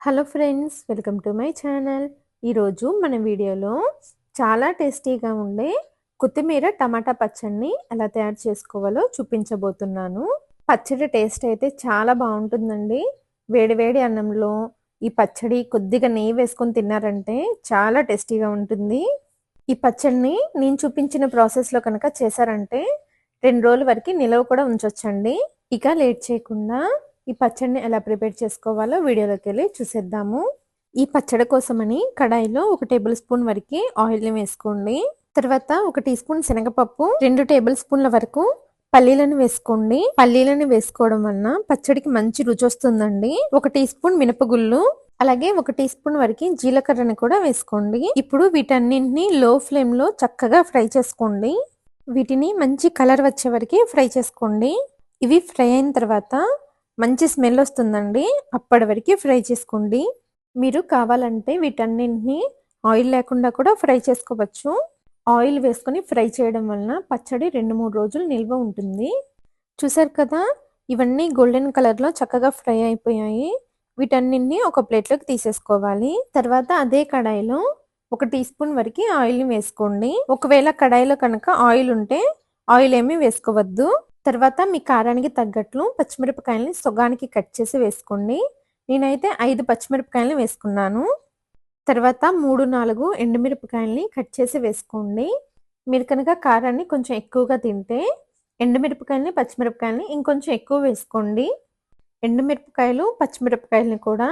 Hello friends welcome to my channel. ఈరోజు మన వీడియోలో చాలా టేస్టీగా ఉండే కొత్తిమీర టమాటా పచ్చడిని ఎలా తయారు చేసుకోవాలో చూపించబోతున్నాను. పచ్చడి టేస్ట్ అయితే చాలా బాగుంటుందండి. వేడివేడి అన్నంలో ఈ పచ్చడి కొద్దిగా నెయ్యి వేసుకొని తిన్నారంటే చాలా టేస్టీగా ఉంటుంది. ఈ పచ్చడిని నేను చూపించిన ప్రాసెస్లో కనుక చేశారంటే రెండు రోజుల వరకు నిలవ కూడా ఉంచొచ్చండి. ఇక లేట్ చేయకుండా ఈ పచ్చడిని ఎలా ప్రిపేర్ చేసుకోవాలో వీడియోలోకి వెళ్ళి చూసేద్దాము. ఈ పచ్చడి కోసమని కడాయిలో ఒక టేబుల్ స్పూన్ వరకు ఆయిల్ని వేసుకోండి. తర్వాత ఒక టీ స్పూన్ శనగపప్పు రెండు టేబుల్ స్పూన్ల వరకు పల్లీలను వేసుకోండి. పల్లీలను వేసుకోవడం వలన పచ్చడికి మంచి రుచి వస్తుందండి. ఒక టీ స్పూన్ మినపగుళ్ళు అలాగే ఒక టీ స్పూన్ వరకు జీలకర్రని కూడా వేసుకోండి. ఇప్పుడు వీటన్నింటిని లో ఫ్లేమ్లో చక్కగా ఫ్రై చేసుకోండి. వీటిని మంచి కలర్ వచ్చే వరకు ఫ్రై చేసుకోండి. ఇవి ఫ్రై అయిన తర్వాత మంచి స్మెల్ వస్తుందండి. అప్పటి వరకు ఫ్రై చేసుకోండి. మీరు కావాలంటే వీటన్నింటినీ ఆయిల్ లేకుండా కూడా ఫ్రై చేసుకోవచ్చు. ఆయిల్ వేసుకొని ఫ్రై చేయడం వలన పచ్చడి రెండు మూడు రోజులు నిల్వ ఉంటుంది. చూసారు కదా? ఇవన్నీ గోల్డెన్ కలర్లో చక్కగా ఫ్రై అయిపోయాయి. వీటన్నింటినీ ఒక ప్లేట్లోకి తీసేసుకోవాలి. తర్వాత అదే కడాయిలో ఒక టీ స్పూన్ వరకు ఆయిల్ని వేసుకోండి. ఒకవేళ కడాయిలో కనుక ఆయిల్ ఉంటే ఆయిల్ ఏమీ వేసుకోవద్దు. తర్వాత మీ కారానికి తగ్గట్లు పచ్చిమిరపకాయలని సొగానికి కట్ చేసి వేసుకోండి. నేనైతే ఐదు పచ్చిమిరపకాయలని వేసుకున్నాను. తర్వాత మూడు నాలుగు ఎండుమిరపకాయలని కట్ చేసి వేసుకోండి. మీరు కనుక కారాన్ని కొంచెం ఎక్కువగా తింటే ఎండుమిరపకాయలని పచ్చిమిరపకాయలని ఇంకొంచెం ఎక్కువ వేసుకోండి. ఎండుమిరపకాయలు పచ్చిమిరపకాయలని కూడా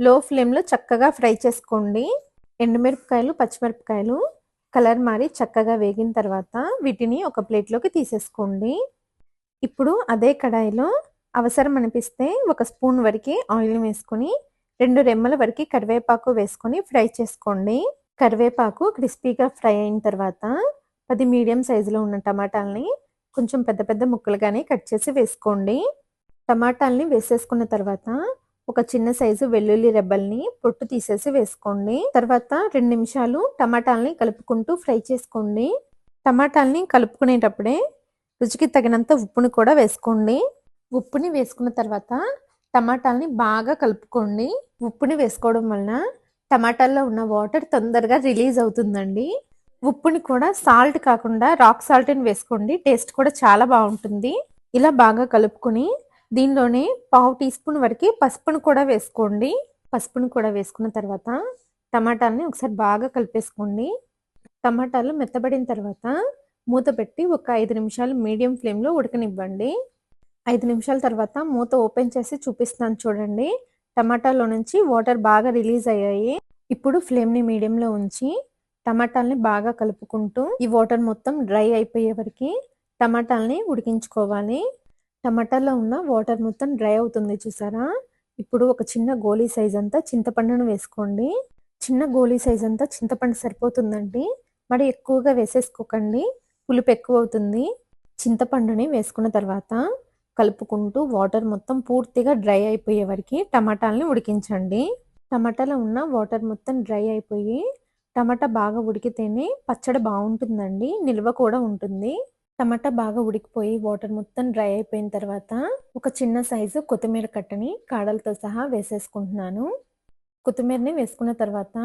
లో ఫ్లేమ్లో చక్కగా ఫ్రై చేసుకోండి. ఎండుమిరపకాయలు పచ్చిమిరపకాయలు కలర్ మారి చక్కగా వేగిన తర్వాత వీటిని ఒక ప్లేట్లోకి తీసేసుకోండి. ఇప్పుడు అదే కడాయిలో అవసరం అనిపిస్తే ఒక స్పూన్ వరకు ఆయిల్ వేసుకొని రెండు రెమ్మల వరకు కరివేపాకు వేసుకొని ఫ్రై చేసుకోండి. కరివేపాకు క్రిస్పీగా ఫ్రై అయిన తర్వాత పది మీడియం సైజులో ఉన్న టమాటాలని కొంచెం పెద్ద పెద్ద ముక్కలుగానే కట్ చేసి వేసుకోండి. టమాటాలని వేసేసుకున్న తర్వాత ఒక చిన్న సైజు వెల్లుల్లి రెబ్బల్ని పొట్టు తీసేసి వేసుకోండి. తర్వాత రెండు నిమిషాలు టమాటాలని కలుపుకుంటూ ఫ్రై చేసుకోండి. టమాటాలని కలుపుకునేటప్పుడే రుచికి తగినంత ఉప్పుని కూడా వేసుకోండి. ఉప్పుని వేసుకున్న తర్వాత టమాటాలని బాగా కలుపుకోండి. ఉప్పుని వేసుకోవడం వలన టమాటాల్లో ఉన్న వాటర్ తొందరగా రిలీజ్ అవుతుందండి. ఉప్పుని కూడా సాల్ట్ కాకుండా రాక్ సాల్ట్ని వేసుకోండి. టేస్ట్ కూడా చాలా బాగుంటుంది. ఇలా బాగా కలుపుకొని దీనిలోనే పావు టీ స్పూన్ వరకు పసుపును కూడా వేసుకోండి. పసుపును కూడా వేసుకున్న తర్వాత టమాటాలని ఒకసారి బాగా కలిపేసుకోండి. టమాటాలు మెత్తబడిన తర్వాత మూత పెట్టి ఒక ఐదు నిమిషాలు మీడియం ఫ్లేమ్లో ఉడకనివ్వండి. ఐదు నిమిషాల తర్వాత మూత ఓపెన్ చేసి చూపిస్తాను చూడండి. టమాటాలో నుంచి వాటర్ బాగా రిలీజ్ అయ్యాయి. ఇప్పుడు ఫ్లేమ్ని మీడియంలో ఉంచి టమాటాలని బాగా కలుపుకుంటూ ఈ వాటర్ మొత్తం డ్రై అయిపోయే వరకు టమాటాలని ఉడికించుకోవాలి. టమాటాలో ఉన్న వాటర్ మొత్తం డ్రై అవుతుంది చూసారా? ఇప్పుడు ఒక చిన్న గోళీ సైజ్ అంతా చింతపండును వేసుకోండి. చిన్న గోళీ సైజ్ అంతా చింతపండు సరిపోతుందండి. మరి ఎక్కువగా వేసేసుకోకండి. పులుపు ఎక్కువ అవుతుంది చింతపండుని వేసుకున్న తర్వాత కలుపుకుంటూ వాటర్ మొత్తం పూర్తిగా డ్రై అయిపోయే వరకు టమాటాలని ఉడికించండి. టమాటాలో ఉన్న వాటర్ మొత్తం డ్రై అయిపోయి టమాటా బాగా ఉడికితేనే పచ్చడి బాగుంటుందండి. నిల్వ కూడా ఉంటుంది. టమాటా బాగా ఉడికిపోయి వాటర్ మొత్తం డ్రై అయిపోయిన తర్వాత ఒక చిన్న సైజు కొత్తిమీర కట్టని కాడలతో సహా వేసేసుకుంటున్నాను. కొత్తిమీరని వేసుకున్న తర్వాత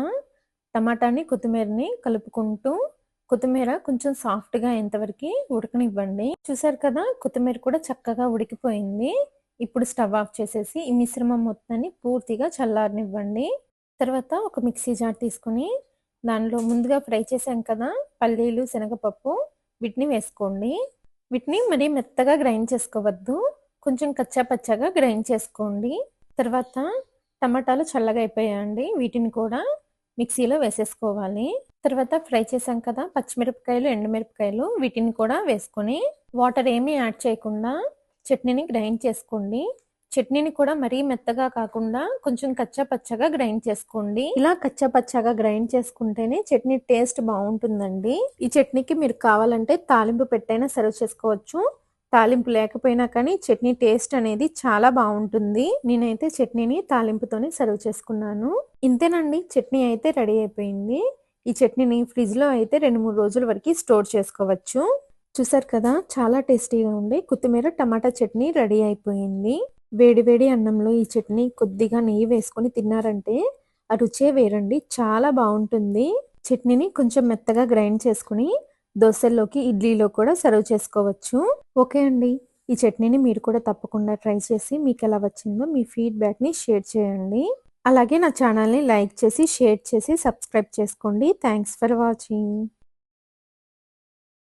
టమాటాని కొత్తిమీరని కలుపుకుంటూ కొత్తిమీర కొంచెం సాఫ్ట్గా ఎంతవరకు ఉడకనివ్వండి. చూసారు కదా కొత్తిమీర కూడా చక్కగా ఉడికిపోయింది. ఇప్పుడు స్టవ్ ఆఫ్ చేసేసి ఈ మిశ్రమం మొత్తాన్ని పూర్తిగా చల్లారనివ్వండి. తర్వాత ఒక మిక్సీ జార్ తీసుకుని దానిలో ముందుగా ఫ్రై చేసాం కదా పల్లీలు శనగపప్పు వీటిని వేసుకోండి. వీటిని మరీ మెత్తగా గ్రైండ్ చేసుకోవద్దు. కొంచెం కచ్చా పచ్చగా గ్రైండ్ చేసుకోండి. తర్వాత టమాటాలు చల్లగా అయిపోయాయండి. వీటిని కూడా మిక్సీలో వేసేసుకోవాలి. తర్వాత ఫ్రై చేసాం కదా పచ్చిమిరపకాయలు ఎండుమిరపకాయలు వీటిని కూడా వేసుకొని వాటర్ ఏమీ యాడ్ చేయకుండా చట్నీని గ్రైండ్ చేసుకోండి. చట్నీని కూడా మరీ మెత్తగా కాకుండా కొంచెం కచ్చా పచ్చగా గ్రైండ్ చేసుకోండి. ఇలా కచ్చా పచ్చగా గ్రైండ్ చేసుకుంటేనే చట్నీ టేస్ట్ బాగుంటుందండి. ఈ చట్నీకి మీరు కావాలంటే తాలింపు పెట్టైనా సర్వ్ చేసుకోవచ్చు. తాలింపు లేకపోయినా కానీ చట్నీ టేస్ట్ అనేది చాలా బాగుంటుంది. నేనైతే చట్నీని తాలింపుతోనే సర్వ్ చేసుకున్నాను. ఇంతేనండి చట్నీ అయితే రెడీ అయిపోయింది. ఈ చట్నీని ఫ్రిడ్జ్లో అయితే రెండు మూడు రోజుల వరకు స్టోర్ చేసుకోవచ్చు. చూసారు కదా చాలా టేస్టీగా ఉండే కొత్తిమీర టమాటా చట్నీ రెడీ అయిపోయింది. వేడివేడి అన్నంలో ఈ చట్నీ కొద్దిగా నెయ్యి వేసుకొని తిన్నారంటే ఆ రుచే వేరండి. చాలా బాగుంటుంది. చట్నీని కొంచెం మెత్తగా గ్రైండ్ చేసుకుని దోశల్లోకి ఇడ్లీలో కూడా సర్వ్ చేసుకోవచ్చు. ఓకే అండి. ఈ చట్నీని మీరు కూడా తప్పకుండా ట్రై చేసి మీకు ఎలా వచ్చిందో మీ ఫీడ్బ్యాక్ని షేర్ చేయండి. అలాగే నా ఛానల్ని లైక్ చేసి షేర్ చేసి సబ్స్క్రైబ్ చేసుకోండి. Thanks for watching.